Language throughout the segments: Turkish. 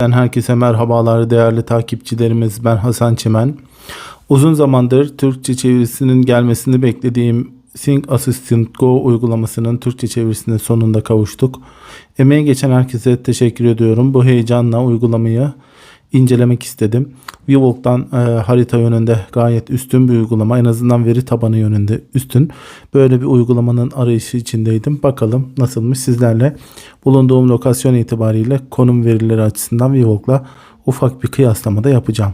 Herkese merhabalar değerli takipçilerimiz. Ben Hasan Çimen. Uzun zamandır Türkçe çevirisinin gelmesini beklediğim Sync Assistant Go uygulamasının Türkçe çevirisine sonunda kavuştuk. Emeği geçen herkese teşekkür ediyorum. Bu heyecanla uygulamayı incelemek istedim. Vivolt'tan e, harita yönünde gayet üstün bir uygulama. En azından veri tabanı yönünde üstün. Böyle bir uygulamanın arayışı içindeydim. Bakalım nasılmış sizlerle. Bulunduğum lokasyon itibariyle konum verileri açısından Vivolt'la ufak bir kıyaslama da yapacağım.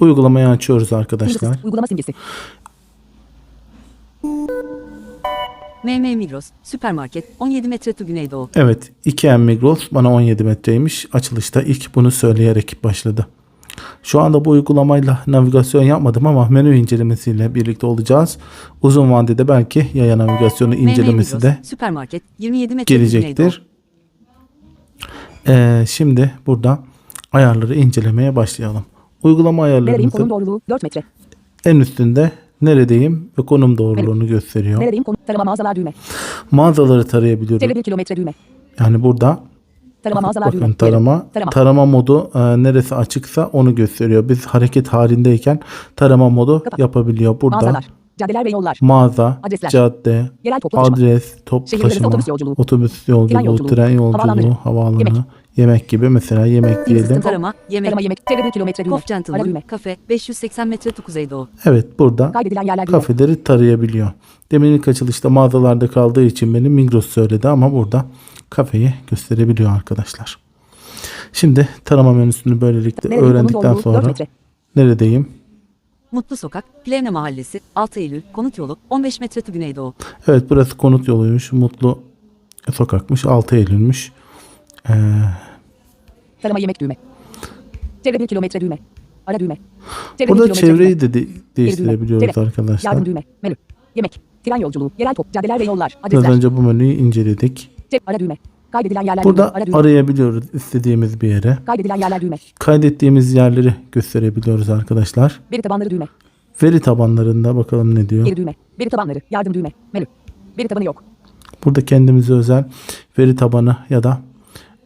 Uygulamayı açıyoruz arkadaşlar. Uygulama simgesi. MM Migros, süpermarket, 17 metre tu güneydoğu. Evet 2M Migros bana 17 metreymiş. Açılışta ilk bunu söyleyerek başladı. Şu anda bu uygulamayla navigasyon yapmadım ama menü incelemesiyle birlikte olacağız. Uzun vadede belki yaya navigasyonu incelemesi de süpermarket, 27 metre gelecektir. Ee, şimdi burada ayarları incelemeye başlayalım. Uygulama ayarlarımızın doğruluğu 4 metre. en üstünde neredeyim ve konum doğruluğunu gösteriyor. Neredeyim konum tarama mağazalar düğme. Mağazaları tarayabiliyorum. Çevre 1 kilometre düğme. Yani burada Tarama mağazalar düğme. Bakın tarama, Tarama. tarama modu e, neresi açıksa onu gösteriyor. Biz hareket halindeyken tarama modu Kapat. yapabiliyor. Burada Mağazalar. Caddeler ve yollar. mağaza, Adresler. cadde, Yerel toplu adres, top Şehirler arası taşıma, otobüs yolculuğu. otobüs yolculuğu, Tren yolculuğu, havaalanları, havaalanı, yemek. Yemek. gibi mesela yemek Sync diyelim. Tarama, yemek, Tarama yemek. 1 kilometre düğme. Gentleman, kafe, 580 metre tu kuzeydoğu. Evet burada Kaydedilen yerler kafeleri tarayabiliyor. Demin ilk açılışta mağazalarda kaldığı için benim Migros söyledi ama burada kafeyi gösterebiliyor arkadaşlar. Şimdi tarama menüsünü böylelikle konum öğrendikten 4 sonra neredeyim? Mutlu Sokak, Plevne Mahallesi, 6 Eylül, Konut Yolu, 15 metre tu güneydoğu. Evet burası konut yoluymuş. Mutlu sokakmış. 6 Eylül'müş. Ee, Tarama yemek düğme. Çevre 1 kilometre düğme. Ara düğme. Çevre burada 1 kilometre çevreyi de, de- değiştirebiliyoruz Çevre. arkadaşlar. Yardım düğme. Menü. Yemek. Tren yolculuğu. Yerel top. Caddeler ve yollar. Biraz Adresler. önce bu menüyü inceledik. Çevre. Ara düğme. Kaydedilen yerler Burada düğme. Ara arayabiliyoruz istediğimiz bir yere. Kaydedilen yerler düğme. Kaydettiğimiz yerleri gösterebiliyoruz arkadaşlar. Veri tabanları düğme. Veri tabanlarında bakalım ne diyor. Geri düğme. Veri tabanları. Yardım düğme. Menü. Veri tabanı yok. Burada kendimize özel veri tabanı ya da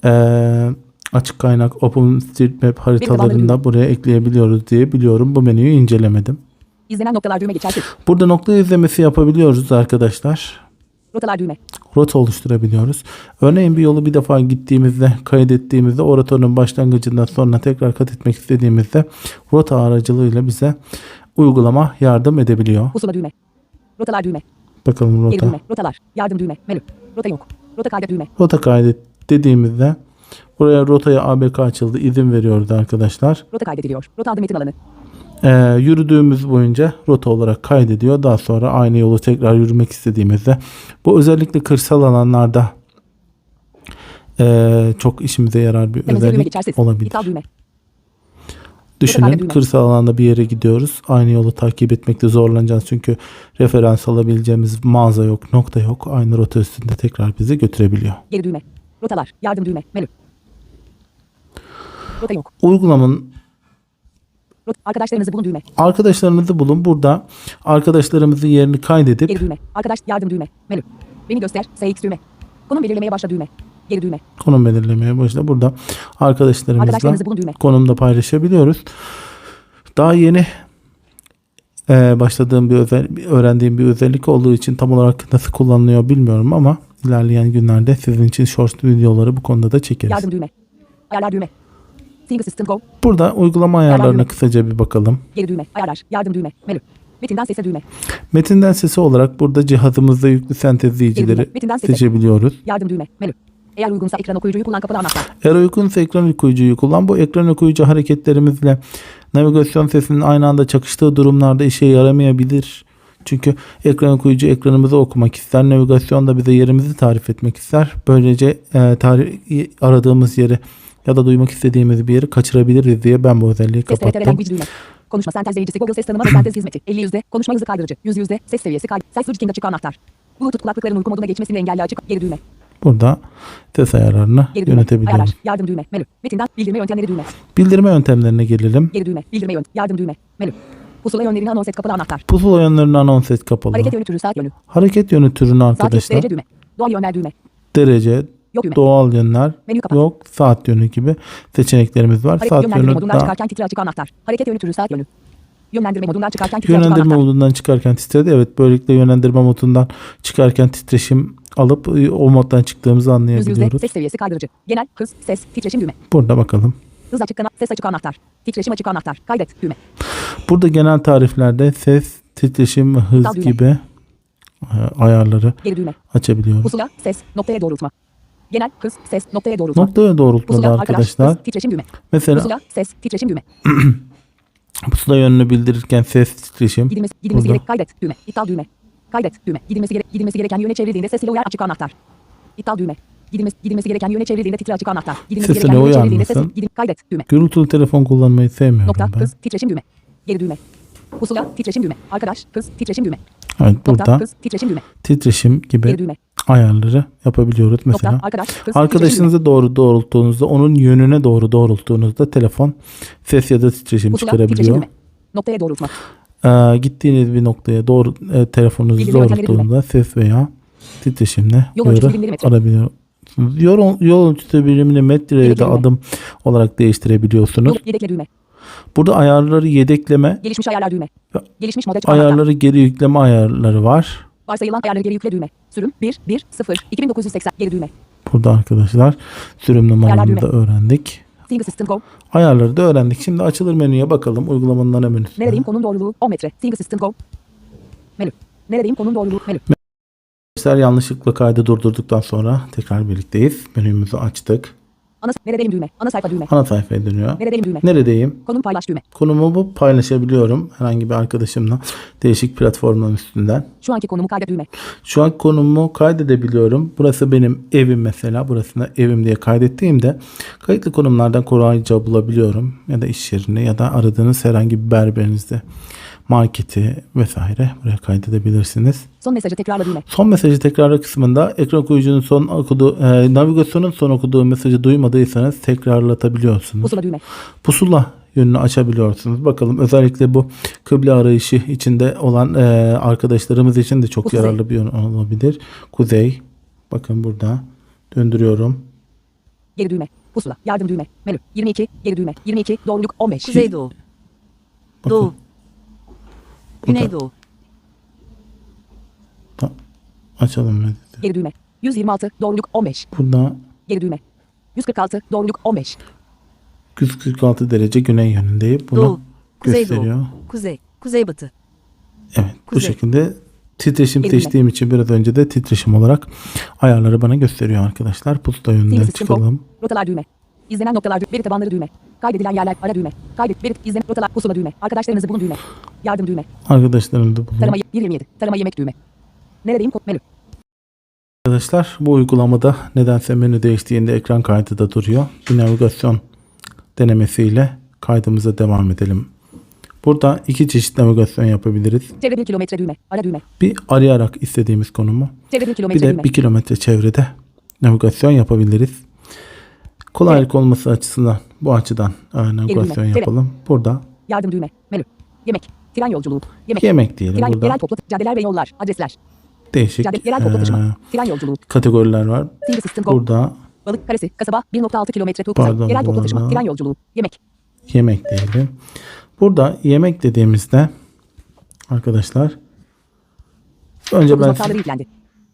eee, açık kaynak OpenStreetMap haritalarında buraya ekleyebiliyoruz diye biliyorum. Bu menüyü incelemedim. İzlenen noktalar düğme geçersiz. Burada nokta izlemesi yapabiliyoruz arkadaşlar. Rotalar düğme. rota oluşturabiliyoruz. Örneğin bir yolu bir defa gittiğimizde, kaydettiğimizde o rotanın başlangıcından sonra tekrar kat etmek istediğimizde rota aracılığıyla bize uygulama yardım edebiliyor. Pusula düğme. Rotalar düğme. Bakalım Geri rota. düğme. Rotalar. Yardım düğme. Menü. Rota yok. Rota kaydet düğme. Rota kaydet dediğimizde buraya rotaya ABK açıldı. izin veriyordu arkadaşlar. Rota kaydediliyor. Rota adı metin alanı. Ee, yürüdüğümüz boyunca rota olarak kaydediyor. Daha sonra aynı yolu tekrar yürümek istediğimizde bu özellikle kırsal alanlarda ee, çok işimize yarar bir Temizle düğme özellik olabilir. Düşünün kırsal alanda bir yere gidiyoruz. Aynı yolu takip etmekte zorlanacağız. Çünkü referans alabileceğimiz mağaza yok, nokta yok. Aynı rota üstünde tekrar bizi götürebiliyor. Geri düğme. Rotalar. Yardım düğme. Menü. Uygulamanın. Arkadaşlarınızı bulun düğme. arkadaşlarınızı bulun. Burada arkadaşlarımızın yerini kaydedip Geri düğme. Arkadaş yardım düğme. Menü. Beni göster. SX düğme. Konum belirlemeye başla düğme. Geri düğme. konum belirlemeye başla. Burada arkadaşlarımızla konumda paylaşabiliyoruz. Daha yeni e, başladığım bir özel, öğrendiğim bir özellik olduğu için tam olarak nasıl kullanılıyor bilmiyorum ama ilerleyen günlerde sizin için short videoları bu konuda da çekeriz. Yardım düğme. Ayarlar düğme. Sync Assistant Go. Burada uygulama ayarlarına kısaca bir bakalım. Geri düğme. Ayarlar. Yardım düğme. Menü. Metinden sese düğme. Metinden sesi olarak burada cihazımızda yüklü sentezleyicileri düğme. Seçebiliyoruz. Yardım düğme. Menü. Eğer uygunsa ekran okuyucuyu kullan kapalı anahtar. Eğer uygunsa ekran okuyucuyu kullan. Bu ekran okuyucu hareketlerimizle navigasyon sesinin aynı anda çakıştığı durumlarda işe yaramayabilir. Çünkü ekran okuyucu ekranımızı okumak ister. Navigasyon da bize yerimizi tarif etmek ister. Böylece e, tarih, aradığımız yeri ya da duymak istediğimiz bir yeri kaçırabiliriz diye ben bu özelliği kapattım. Konuşma sentezleyicisi Google ses tanıma ve sentez hizmeti. 50 yüzde. Konuşma hızı kaydırıcı. 100 yüzde. Ses seviyesi kay. Ses switching açık anahtar. Bluetooth kulaklıkların uyku moduna geçmesini engelle açık. Geri düğme. Burada ses ayarlarını Geri düğme. yönetebiliyoruz. Ayarlar. Yardım düğme. Menü. Metinden bildirme yöntemleri düğme. Bildirme yöntemlerine gelelim. Geri düğme. Bildirme yön. Yardım düğme. Menü. Pusula yönlerini anons et kapalı anahtar. Pusula yönlerini anons et kapalı. Hareket yönü türü saat yönü. Hareket yönü türünü Saat arkadaşlar derece düğme. Doğal yönler düğme. derece, Yok düğme. doğal yönler Menü kapat. yok. Saat yönü gibi seçeneklerimiz var. Hareket Saat yönlendirme yönü modundan da çıkarken titre açık anahtar. Hareket yönü türü saat yönü. Yönlendirme modundan çıkarken titre açık yönlendirme anahtar. modundan çıkarken titredi. Evet böylelikle yönlendirme modundan çıkarken titreşim alıp e, o moddan çıktığımızı Yüz anlayabiliyoruz. ses seviyesi kaydırıcı. Genel hız ses titreşim düğme. Burada bakalım. Hız açık kanal ses açık anahtar. Titreşim açık anahtar. Kaydet düğme. Burada genel tariflerde ses, titreşim hız gibi e, ayarları Geri düğme. açabiliyoruz. Pusula ses noktaya doğrultma. Genel hız ses noktaya doğrultma. Noktaya doğrultmalı Pusula arkadaş arkadaşlar. hız titreşim düğme. Mesela Pusula ses titreşim düğme. pusula yönünü bildirirken ses, titreşim. Gidilmesi, gidilmesi Burada. gerek kaydet düğme. İptal düğme. Kaydet düğme. Gidilmesi, gerek, gidilmesi gereken yöne çevrildiğinde ses ile uyar açık anahtar. İptal düğme. Gidilmesi, gidilmesi gereken yöne çevrildiğinde titre açık anahtar. Gidilmesi Sesine gereken yöne çevrildiğinde ses gidin, kaydet düğme. Gürültülü telefon kullanmayı sevmiyorum Nokta ben. hız titreşim düğme. Geri düğme. Pusula titreşim düğme. Arkadaş hız titreşim düğme. Evet Nokta burada hız titreşim düğme. titreşim Geri gibi düğme. ayarları yapabiliyoruz Nokta mesela. arkadaş hız titreşim düğme. Arkadaşınıza doğru doğrulttuğunuzda onun yönüne doğru doğrulttuğunuzda telefon ses ya da titreşim Pusula titreşim çıkarabiliyor. düğme. Noktaya doğrultma. Ee, gittiğiniz bir noktaya doğru e, telefonunuzu doğrulttuğunda ses veya titreşimle Yol uyarı arabiliyorsunuz. Yol, yol ölçüsü birimini metre ya Yedek da düğme. adım olarak değiştirebiliyorsunuz. Yol yedekle düğme. Burada ayarları yedekleme, Gelişmiş ayarlar düğme. Gelişmiş model ayarları geri yükleme ayarları var. Varsayılan ayarları geri yükle düğme. Sürüm 1 1 0 2980 geri düğme. Burada arkadaşlar sürüm numaramızı da öğrendik. Single System Go. Ayarları da öğrendik. Şimdi açılır menüye bakalım. Uygulamanın ana menüsüne. Neredeyim konum doğruluğu 10 metre. Single System Go. Menü. Neredeyim konum doğruluğu menü. Arkadaşlar yanlışlıkla kaydı durdurduktan sonra tekrar birlikteyiz. Menümüzü açtık. Ana neredeyim düğme. Ana sayfa düğme. Ana sayfaya dönüyor. Neredeyim düğme. Neredeyim? Konum paylaş düğme. Konumu bu paylaşabiliyorum herhangi bir arkadaşımla değişik platformların üstünden. Şu anki konumu kaydet düğme. Şu an konumu kaydedebiliyorum. Burası benim evim mesela. Burasına evim diye kaydettiğimde kayıtlı konumlardan kolayca bulabiliyorum. Ya da iş yerini ya da aradığınız herhangi bir berberinizde marketi vesaire buraya kaydedebilirsiniz. Son mesajı tekrarla düğme. Son mesajı tekrarla kısmında ekran okuyucunun son okuduğu, e, navigasyonun son okuduğu mesajı duymadıysanız tekrarlatabiliyorsunuz. Pusula düğme. Pusula yönünü açabiliyorsunuz. Bakalım özellikle bu kıble arayışı içinde olan e, arkadaşlarımız için de çok Kuzey. yararlı bir yön olabilir. Kuzey. Bakın burada döndürüyorum. Geri düğme. Pusula. Yardım düğme. Menü. 22. Geri düğme. 22. Doğruluk 15. Kuzeydoğu, Bakın. Doğu, Güneydoğu, Da- Açalım. ne dedi. Geri düğme. 126. Doğruluk 15. Burada Geri düğme. 146. Doğruluk 15. 146 derece güney yönündeyim. Bunu Doğu, gösteriyor. Kuzeydoğu, Kuzey, Kuzeybatı, Evet bu Kuzey. şekilde titreşim Elimle. seçtiğim için biraz önce de titreşim olarak ayarları bana gösteriyor arkadaşlar. Pusula yönünden çıkalım. Rotalar düğme. İzlenen noktalar. Veri tabanları düğme. Kaydedilen yerler ara düğme. Kaydet. Veri izlen rotalar pusula düğme. Arkadaşlarınızı bulun düğme. Yardım düğme. Arkadaşlarım da bulun. Tarama 127. Tarama yemek düğme. Neredeyim menü. Arkadaşlar bu uygulamada nedense menü değiştiğinde ekran kaydı da duruyor. Bir navigasyon denemesiyle kaydımıza devam edelim. Burada iki çeşit navigasyon yapabiliriz. Çevre 1 kilometre düğme. Ara düğme. Bir arayarak istediğimiz konumu. Çevre 1 Bir kilometre de düğme. bir kilometre çevrede navigasyon yapabiliriz. Kolaylık olması açısından bu açıdan e, navigasyon yapalım. Burada Yardım düğme. Menü. Yemek. Tren yolculuğu. Yemek. yemek diyelim. Tren, Burada yerel toplu caddeler ve yollar. Adresler. değişik Cadde, yerel e, toplu taşıma. Tren yolculuğu. kategoriler var. Burada Balık karesi. Kasaba 1.6 kilometre tuğ Pardon, Yerel toplu taşıma. Tren yolculuğu. Yemek. yemek diyelim. Burada yemek dediğimizde arkadaşlar önce ben.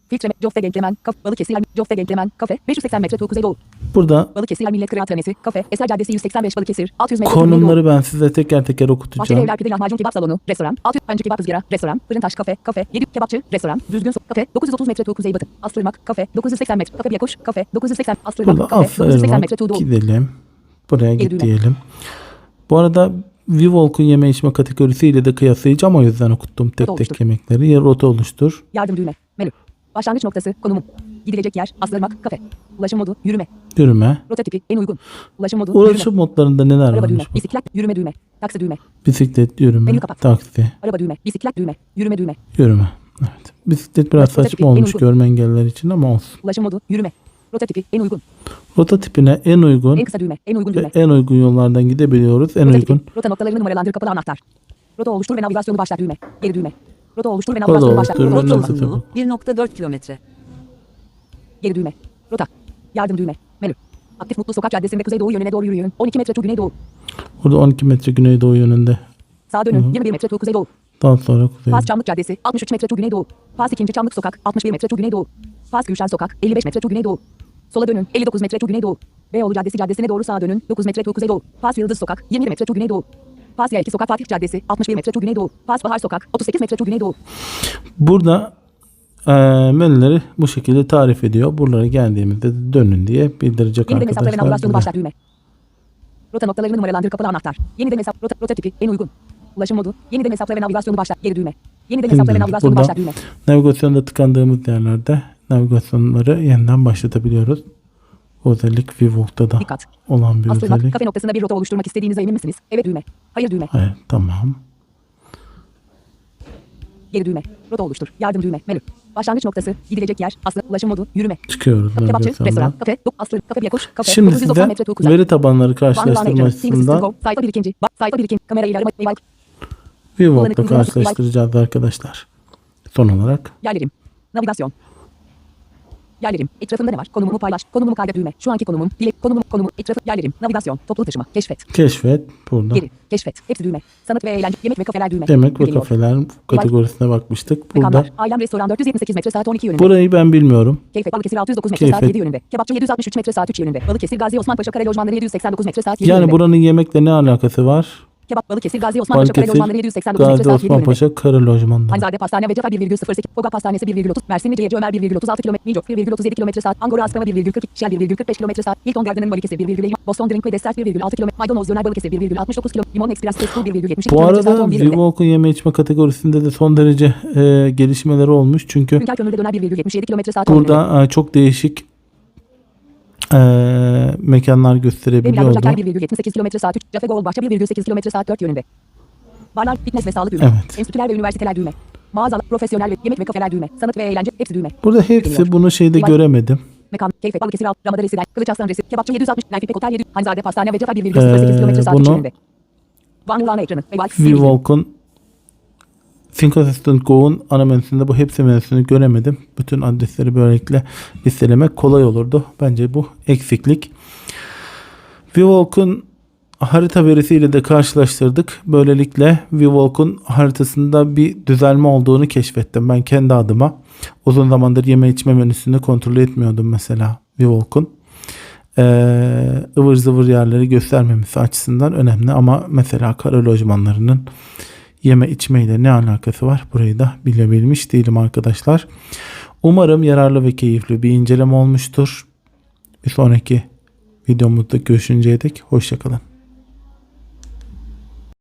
Filtreme, Joffe Genklemen, Kaf, Balıkesir, Joffe Genklemen, Kafe, 580 metre kuzeydoğu. burada Balıkesir Millet Kıraathanesi, Kafe, Eser Caddesi 185 Balıkesir, 600 metre konumları ben size teker teker Bahçeli okutacağım. Evler Pide Lahmacun Kebap Salonu, Restoran, 600 Öncü Kebap Izgara, Restoran, Fırın Taş Kafe, Kafe, 7 Kebapçı, Restoran, Düzgün Su, Kafe, 930 metre tuğ kuzeybatı, Astırmak, Kafe, 980 metre, Kafe Biyakuş, Kafe, 980, Astırmak, Burada Kafe, 980 metre tuğ gidelim. Buraya git diyelim. Bu arada Vivolk'un yeme içme kategorisiyle de kıyaslayacağım o yüzden okuttum tek tek yemekleri. Yer rota oluştur. Yardım düğme. Başlangıç noktası, konumum. Gidilecek yer, Astırmak, Kafe. Ulaşım modu, yürüme. Yürüme. Rota tipi, en uygun. Ulaşım modu, yürüme. Ulaşım modlarında neler Araba düğme, varmış? bu? bisiklet, yürüme düğme. Taksi düğme, Bisiklet, yürüme, Menü kapat. taksi, araba düğme, bisiklet düğme, yürüme düğme. yürüme. Evet. Bisiklet biraz Rota tipi, saçma en olmuş görme engelliler için ama olsun. Ulaşım modu, yürüme. Rota tipi, en uygun. Rota tipine en uygun En kısa düğme, en uygun düğme. en uygun yollardan gidebiliyoruz. En Rota uygun tipi, rota noktalarını numaralandır kapalı anahtar. Rota oluştur ve navigasyonu başlat düğme. Geri düğme. Rota oluştur ve navigasyonu başlat. Rota tabii? 1.4 kilometre, Geri düğme. Rota. Yardım düğme. Menü. Aktif Mutlu Sokak Caddesi'nde kuzeydoğu yönüne doğru yürüyün. 12 metre tur güneydoğu. Burada 12 metre güneydoğu yönünde. Sağa dönün. 21 metre tur kuzeydoğu. Daha sonra kuzey. Fas Çamlık Caddesi 63 metre tur güneydoğu. Fas 2. Çamlık Sokak 61 metre tur güneydoğu. Fas Gülşen Sokak 55 metre tur güneydoğu. Sola dönün 59 metre tur güneydoğu. Beyoğlu Caddesi Caddesi'ne doğru sağa dönün 9 metre tur kuzeydoğu. Fas Yıldız Sokak 21 metre tur güneydoğu. Fas Y2 Sokak Fatih Caddesi 61 metre tur güneydoğu. Fas Bahar Sokak 38 metre tur güneydoğu. Burada e, menüleri bu şekilde tarif ediyor. Buralara geldiğimizde de dönün diye bildirecek Yeniden arkadaşlar. navigasyonu bize. başlat düğme. Rota noktalarını numaralandır kapalı anahtar. Yeniden hesap rota, rota tipi en uygun. Ulaşım modu. Yeniden hesapla ve navigasyonu başlat geri düğme. Yeniden hesapla ve navigasyonu başlat düğme. navigasyonda tıkandığımız yerlerde navigasyonları yeniden başlatabiliyoruz. Bu özellik Vivolt'ta da Dikkat. olan bir Astırmak özellik. kafe noktasında bir rota oluşturmak istediğinize emin misiniz? Evet düğme. Hayır düğme. Evet, tamam. Geri düğme. Rota oluştur. Yardım düğme. Menü. Başlangıç noktası. Gidilecek yer. Aslı. Ulaşım modu. Yürüme. Çıkıyoruz Kebapçı. navigasyondan. Restoran. Kafe. Dok. Aslı. Kafe bir kuş. Kafe. Şimdi 990 size metre tur kuzey. veri tabanları Van Van ekranı. Single system go. Sayfa bir ikinci. Bak. Sayfa bir ikinci. Kamera ile arama. Eyvallah. Vivolt'la karşılaştıracağız arkadaşlar. Son olarak Yerlerim. Navigasyon. Yerlerim. Etrafımda ne var? Konumumu paylaş. Konumumu kaydet düğme. Şu anki konumum. Dile. Konumum. Konumu. Etrafı. Yerlerim. Navigasyon. Toplu taşıma. Keşfet. keşfet burada. Geri. Keşfet. Hepsi düğme. Sanat ve eğlence. Yemek ve kafeler düğme. Yemek ve kafeler kategorisine bakmıştık. Burada Mekanlar. Ailem restoran 478 metre saat 12 yönünde. burayı ben bilmiyorum. Keyfet Balıkesir 609 metre Keyfet. saat 7 yönünde. Kebapçı 763 metre saat 3 yönünde. Balıkesir Gazi Osman Paşa Kare Lojmanları 789 metre saat 7 Yani yönünde. buranın yemekle ne alakası var? Kebap Balıkesir Gazi Osman Paşa Kare Lojmanları 789 metre Gazi saat 7 Osman. Paşa Karı Lojman'da. Hanzade Pastane ve Cefa 1,08. Foga Pastanesi 1,30. Mersinli Cihacı Ömer 1,36 km. Mico 1,37 km saat. Angora Aspava 1,42. Shell 1,45 km saat. Hilton Garden'ın Balıkesir 1,20. Boston Drink ve Dessert 1,6 km. Maydanoz Döner Balıkesir 1,69 km. Limon Express Food 1,72 Bu km saat arada 11 yönünde. Vivolk'un yeme içme kategorisinde de son derece e, gelişmeleri olmuş. Çünkü Hünkar Kömür'de Döner 1,77 km saat 10 yönünde. burada e, çok değişik e, mekanlar Emlak gösterebiliyordu. Ocaklar 1,78 km saat 3. Cafe Gold Bahçe 1,8 km saat 4 yönünde. Barlar, fitness ve sağlık düğme. Evet. Enstitüler ve üniversiteler düğme. Mağazalar, profesyonel ve yemek ve kafeler düğme. Sanat ve eğlence hepsi düğme. Burada hepsi bunu şeyde göremedim. Mekan, keyfe, Balıkesir Alt, Ramada Residen, Kılıç Aslan Resi, Kebapçı 760, Lenfipek Otel 7, Hanzade Pastane ve Cefa 1,08 Ee, km saat 3 bunu- yönünde. Van Ulana ekranı. Eyvallah. Assistant Go'un ana menüsünde bu hepsi menüsünü göremedim. Bütün adresleri böylelikle listelemek kolay olurdu. Bence bu eksiklik. Vivolk'un harita verisiyle de karşılaştırdık. Böylelikle Vivolk'un haritasında bir düzelme olduğunu keşfettim ben kendi adıma. Uzun zamandır yeme içme menüsünü kontrol etmiyordum mesela Vivolk'un. Ee, ıvır zıvır yerleri göstermemesi açısından önemli ama mesela kara lojmanlarının yeme içmeyle ne alakası var burayı da bilebilmiş değilim arkadaşlar. Umarım yararlı ve keyifli bir inceleme olmuştur. Bir sonraki videomuzda görüşünceye dek hoşçakalın.